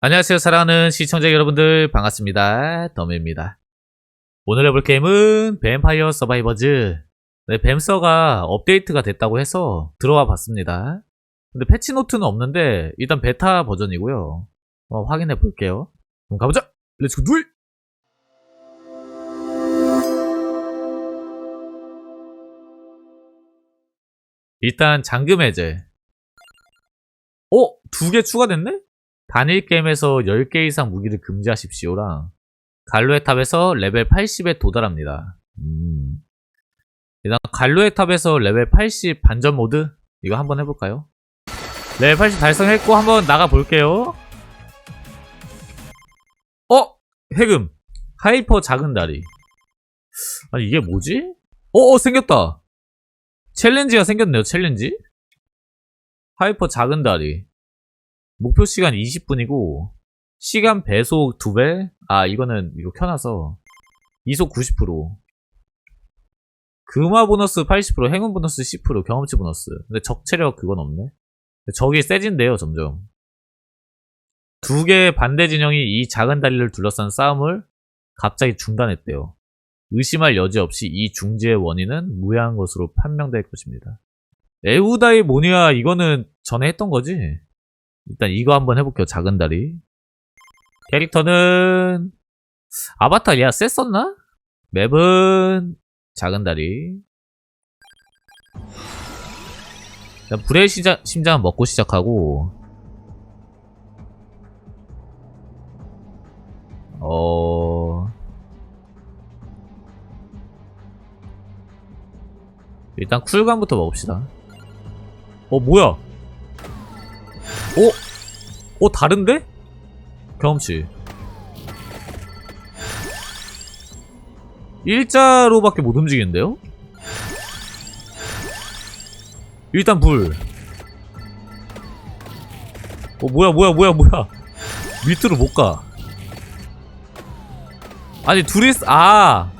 안녕하세요 사랑하는 시청자 여러분들. 반갑습니다. 덤입니다. 오늘 해볼 게임은 뱀파이어 서바이버즈. 네, 뱀서가 업데이트가 됐다고 해서 들어와 봤습니다. 근데 패치노트는 없는데 일단 베타 버전이고요. 어, 확인해 볼게요. 그럼 가보자. 렛츠고 둘! 일단 잠금 해제. 어? 두 개 추가됐네? 단일 게임에서 10개 이상 무기를 금지하십시오랑 갈로의 탑에서 레벨 80에 도달합니다. 음. 일단 갈로의 탑에서 레벨 80 반전 모드 이거 한번 해볼까요? 레벨 80 달성했고 한번 나가 볼게요. 어? 해금 하이퍼 작은 다리 아니 이게 뭐지? 어, 어 생겼다. 챌린지가 생겼네요. 챌린지. 하이퍼 작은 다리 목표 시간 20분이고 시간 배속 2배? 아 이거는 이거 켜놔서 이속 90% 금화 보너스 80% 행운 보너스 10% 경험치 보너스. 근데 적체력 그건 없네. 적이 세진대요 점점. 두 개의 반대 진영이 이 작은 다리를 둘러싼 싸움을 갑자기 중단했대요. 의심할 여지 없이 이 중지의 원인은 무해한 것으로 판명될 것입니다. 에우다이 모니아 이거는 전에 했던 거지? 일단 이거 한번 해볼게요. 작은 다리. 캐릭터는 아바타 얘 셌었나? 맵은 작은 다리. 일단 불의 시작, 심장은 먹고 시작하고 어... 일단 쿨감부터 먹읍시다. 어 뭐야? 어? 어 다른데? 경험치 일자로밖에 못 움직이는데요? 일단 불. 어 뭐야 뭐야 뭐야 뭐야 밑으로 못 가. 아니 둘이 싸- 아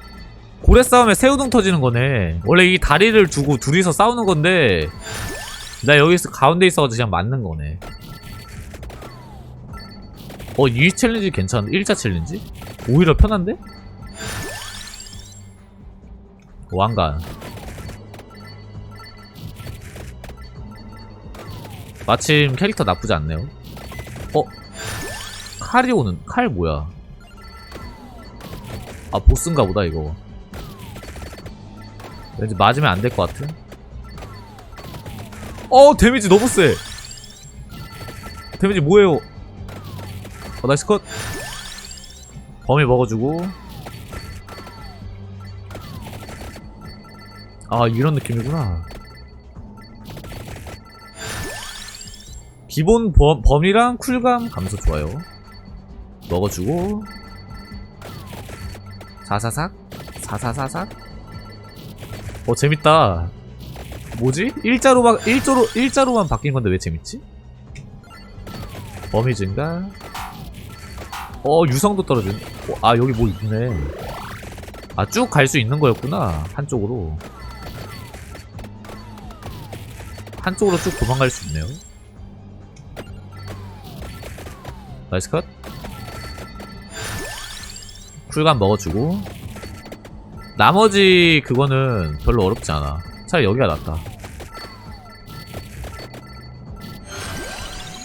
고래 싸움에 새우등 터지는 거네. 원래 이 다리를 두고 둘이서 싸우는 건데 나 여기서 가운데 있어가지고 그냥 맞는 거네. 어, 이 챌린지 괜찮은데? 1차 챌린지? 오히려 편한데? 왕관. 마침 캐릭터 나쁘지 않네요. 어? 칼이 오는, 칼 뭐야? 아, 보스인가 보다, 이거. 왠지 맞으면 안 될 것 같은? 어, 데미지 너무 세! 데미지 뭐예요? 어, 나이스 컷. 범위 먹어주고. 아, 이런 느낌이구나. 기본 범, 범위랑 쿨감 감소 좋아요. 먹어주고. 사사삭. 사사사삭. 어, 재밌다. 뭐지? 일자로만, 일자로, 일자로만 바뀐 건데 왜 재밌지? 범위 증가. 어 유성도 떨어진 어, 아 여기 뭐 있네 아 쭉 갈 수 있는 거였구나 한쪽으로 한쪽으로 쭉 도망갈 수 있네요 나이스 컷 쿨감 먹어주고 나머지 그거는 별로 어렵지 않아 차라리 여기가 낫다.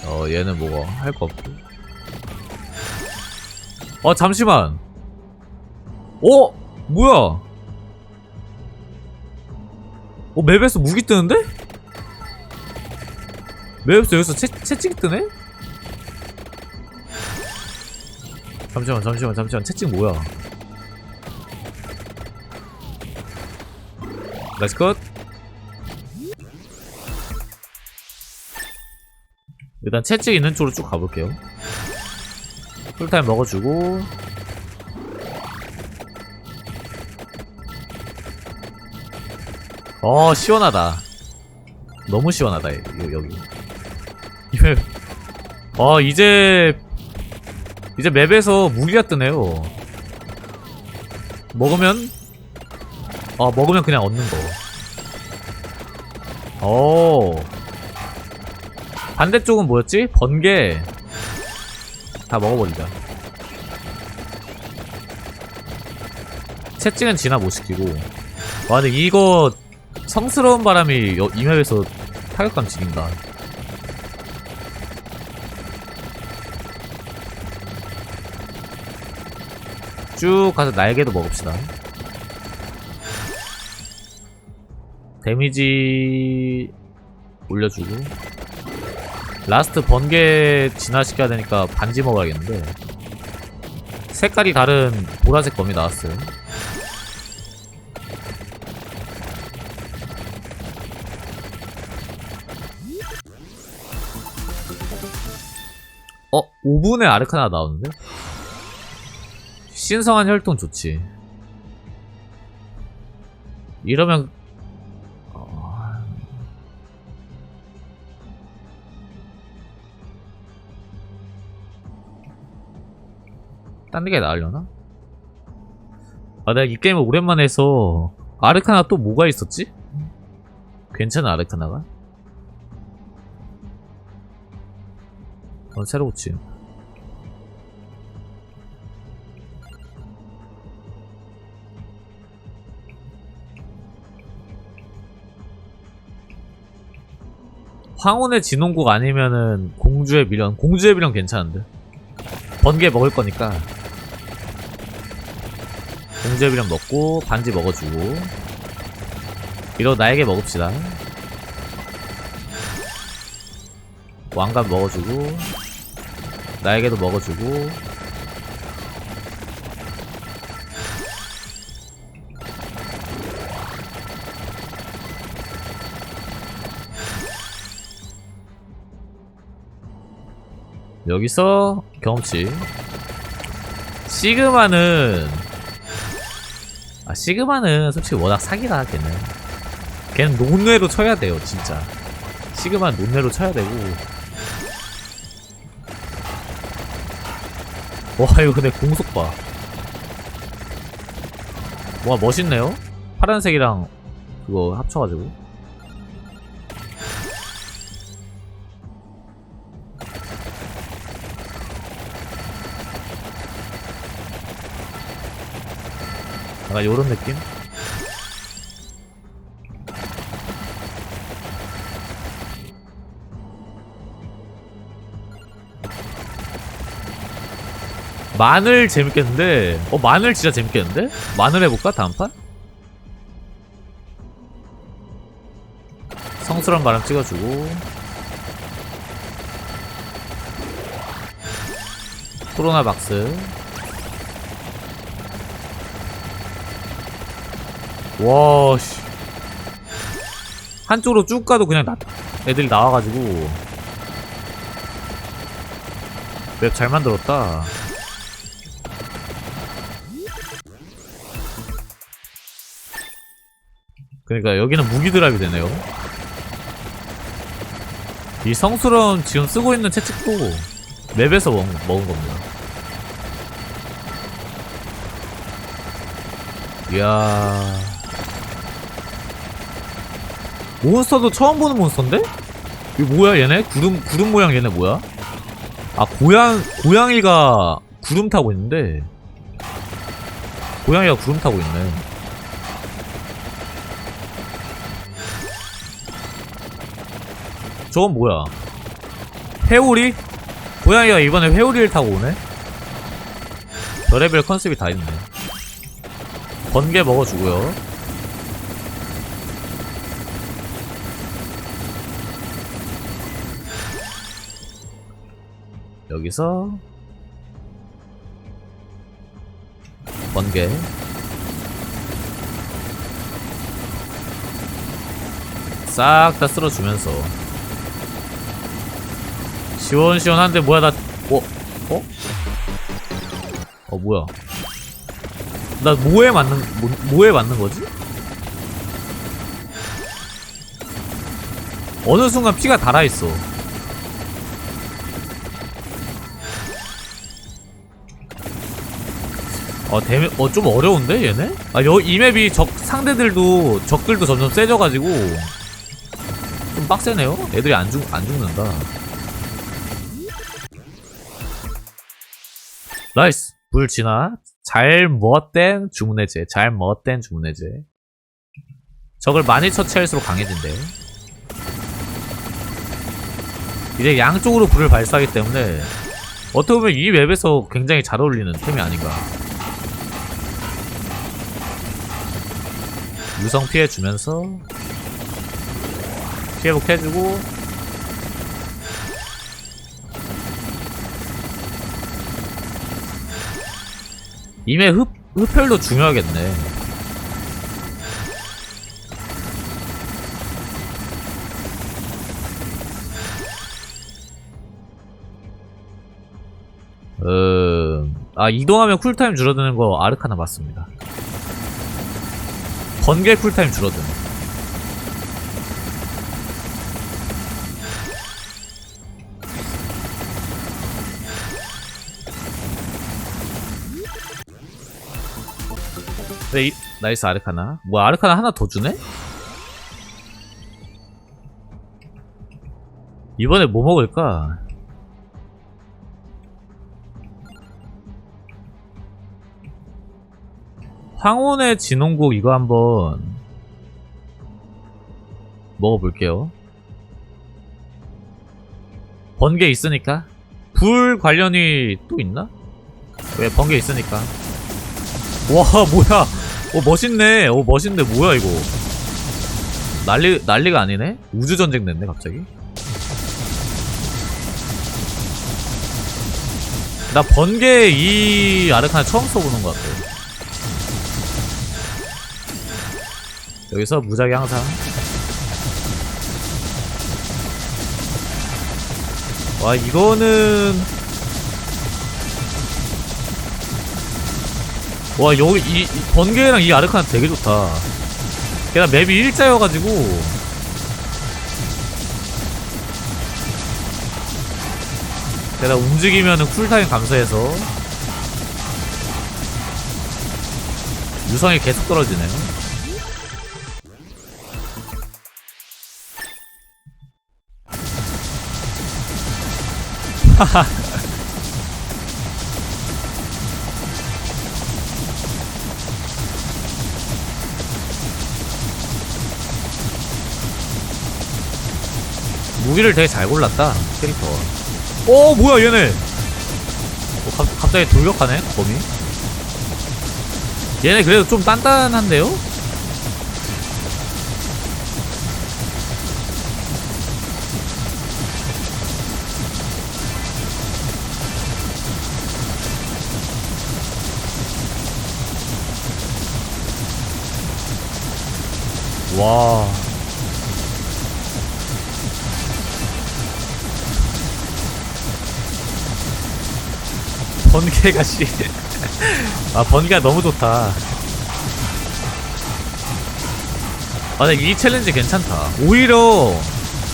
어 얘는 뭐가 할 거 없고. 어 잠시만. 어? 뭐야? 어 맵에서 무기 뜨는데? 맵에서 여기서 채, 채찍이 뜨네? 잠시만 잠시만 잠시만. 채찍 뭐야? 나이스 컷 일단 채찍 있는 쪽으로 쭉 가볼게요. 쿨타임 먹어주고. 어 시원하다. 너무 시원하다 이- 여기. 이맵 어 이제 이제 맵에서 무기가 뜨네요. 먹으면 어 먹으면 그냥 얻는 거. 오. 반대쪽은 뭐였지? 번개 다 먹어버리자. 채찍은 진화 못 시키고. 와, 근데 이거 성스러운 바람이 여- 이 맵에서 타격감 지린다. 쭉 가서 날개도 먹읍시다. 데미지 올려주고 라스트 번개 진화시켜야 되니까 반지 먹어야겠는데 색깔이 다른 보라색 검이 나왔어요 어? 5분에 아르카나 나오는데? 신성한 혈통 좋지 이러면 딴 데가 나으려나? 아, 내가 이 게임을 오랜만에 해서 아르카나 또 뭐가 있었지? 괜찮아 아르카나가? 어, 새로 고침. 황혼의 진홍국 아니면은 공주의 미련. 공주의 미련 괜찮은데. 번개 먹을 거니까. 미련 먹고 반지 먹어주고. 이러 나에게 먹읍시다. 왕관 먹어주고. 나에게도 먹어주고. 여기서 경험치 시그마는 아 시그마는 솔직히 워낙 사기다 걔는. 걔는 논외로 쳐야 돼요 진짜. 시그마는 논외로 쳐야 되고. 와 이거 근데 공속 봐. 와, 멋있네요? 파란색이랑 그거 합쳐가지고 약간 요런 느낌? 마늘 재밌겠는데 어 마늘 진짜 재밌겠는데? 마늘 해볼까 다음 판? 성스러운 바람 찍어주고 코로나 박스 와, 씨. 한쪽으로 쭉 가도 그냥 나, 애들이 나와가지고. 맵 잘 만들었다. 그러니까 여기는 무기 드랍이 되네요. 이 성스러운 지금 쓰고 있는 채찍도 맵에서 먹, 먹은 겁니다. 이야. 몬스터도 처음 보는 몬스터인데? 이거 뭐야 얘네? 구름 구름 모양 얘네 뭐야? 아 고양 고양이가 구름 타고 있는데 고양이가 구름 타고 있네. 저건 뭐야? 회오리? 고양이가 이번에 회오리를 타고 오네? 별의별 컨셉이 다 있네. 번개 먹어주고요. 여기서 번개 싹 다 쓸어주면서 시원시원한데 뭐야 나 어? 어? 어 뭐야 나 뭐에 맞는 뭐, 뭐에 맞는 거지? 어느 순간 피가 달아 있어. 어, 데미, 어, 좀 어려운데, 얘네? 아, 여, 이 맵이 적, 상대들도, 적들도 점점 세져가지고, 좀 빡세네요? 애들이 안 죽, 안 죽는다. 나이스 불 진화 잘 멋된 주문해제 잘 멋된 주문해제 적을 많이 처치할수록 강해진대 이제 양쪽으로 불을 발사하기 때문에 어떻게 보면 이 맵에서 굉장히 잘 어울리는 템이 아닌가 유성 피해주면서 피해복 해주고 임의 흡, 흡혈도 중요하겠네. 음, 아, 이동하면 쿨타임 줄어드는 거 아르카나 맞습니다. 번개 쿨타임 줄어드는. 네, 이, 나이스 아르카나. 뭐 아르카나 하나 더 주네? 이번에 뭐 먹을까? 황혼의 진홍국 이거 한번 먹어볼게요. 번개 있으니까? 불 관련이 또 있나? 왜 번개 있으니까? 와 뭐야 오 멋있네 오 멋있네 뭐야 이거 난리 난리가 아니네 우주전쟁 됐네 갑자기 나 번개 이 아르카나 처음 써보는 것 같아 여기서 무작위 항상. 와 이거는. 와 여기 이, 이 번개랑 이 아르카나 되게 좋다. 게다가 맵이 일자여가지고. 게다가 움직이면은 쿨타임 감소해서. 유성이 계속 떨어지네 무기를 되게 잘 골랐다 캐릭터. 어 뭐야 얘네. 어, 갑, 갑자기 돌격하네 범이. 얘네 그래도 좀 단단한데요? 와 번개가 씨. 아, 번개가 너무 좋다. 아, 근데 이 챌린지 괜찮다. 오히려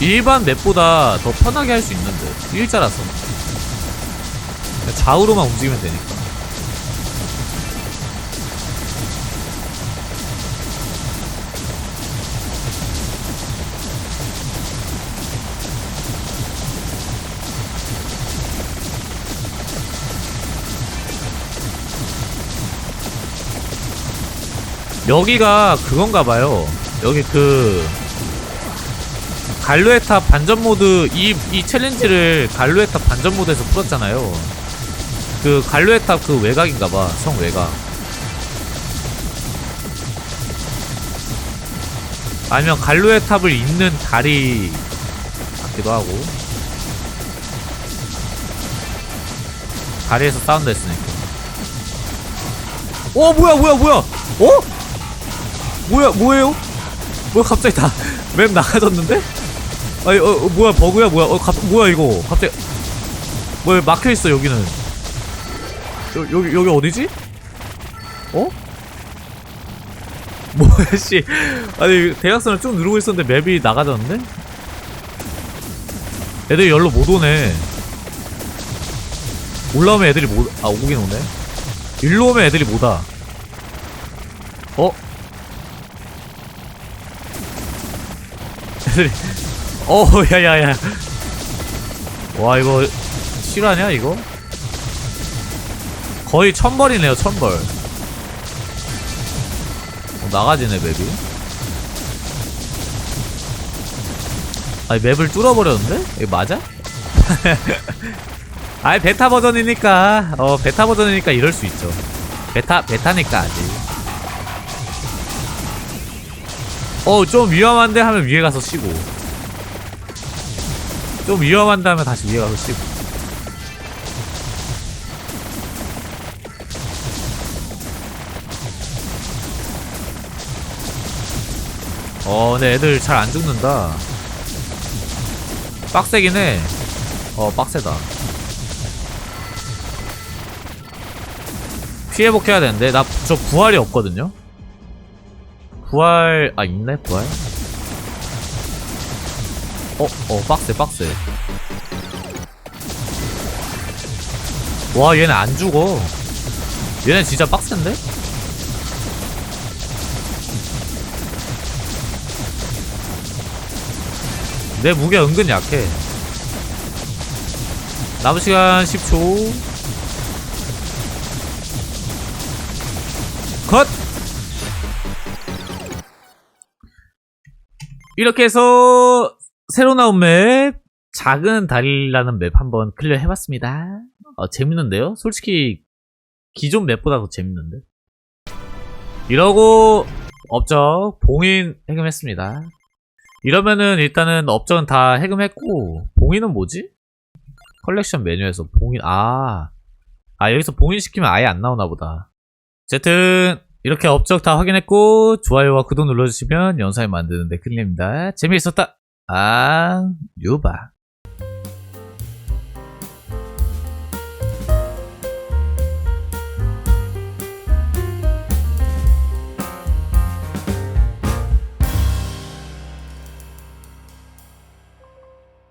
일반 맵보다 더 편하게 할 수 있는 듯. 일자라서. 좌우로만 움직이면 되니까. 여기가 그건가 봐요. 여기 그 갈루에탑 반전 모드 이, 이 챌린지를 갈루에탑 반전 모드에서 풀었잖아요. 그 갈루에탑 그 외곽인가 봐. 성 외곽. 아니면 갈루에탑을 잇는 다리 같기도 하고. 다리에서 싸운다 했으니까. 어 뭐야 뭐야 뭐야 어? 뭐야 뭐예요? 뭐야 갑자기 다 맵 나가졌는데? 아니 어, 어 뭐야 버그야 뭐야 어 갑, 뭐야 이거 갑자기 뭐야 막혀있어 여기는 여, 여기 여기 어디지? 어? 뭐야 씨 아니 대각선을 쭉 누르고 있었는데 맵이 나가졌는데? 애들이 열로 못 오네 올라오면 애들이 못, 아, 오긴 오네. 일로 오면 애들이 못 와. 어? 애들이, 어, 야야야. 와, 이거, 실화냐, 이거? 거의 천벌이네요, 천벌. 어, 나가지네, 맵이. 아니, 맵을 뚫어버렸는데? 이거 맞아? 아이, 베타 버전이니까, 어, 베타 버전이니까 이럴 수 있죠. 베타, 베타니까 아직. 어, 좀 위험한데 하면 위에 가서 쉬고. 좀 위험한데 하면 다시 위에 가서 쉬고. 어, 근데 애들 잘 안 죽는다. 빡세긴 해. 어, 빡세다. 피해복해야 되는데, 나, 저 부활이 없거든요? 부활, 아, 있네, 부활? 어, 어, 빡세, 빡세. 와, 얘네 안 죽어. 얘네 진짜 빡센데? 내 무게 은근 약해. 남은 시간 10초. 컷! 이렇게 해서 새로 나온 맵 작은 다리라는 맵 한번 클리어 해봤습니다. 어, 재밌는데요? 솔직히 기존 맵보다 더 재밌는데. 이러고 업적 봉인 해금했습니다. 이러면은 일단은 업적은 다 해금했고 봉인은 뭐지? 컬렉션 메뉴에서 봉인 아, 아 여기서 봉인시키면 아예 안 나오나 보다. 어쨌든 이렇게 업적 다 확인했고 좋아요와 구독 눌러주시면 영상을 만드는데 큰 힘입니다. 재미있었다. 아 유바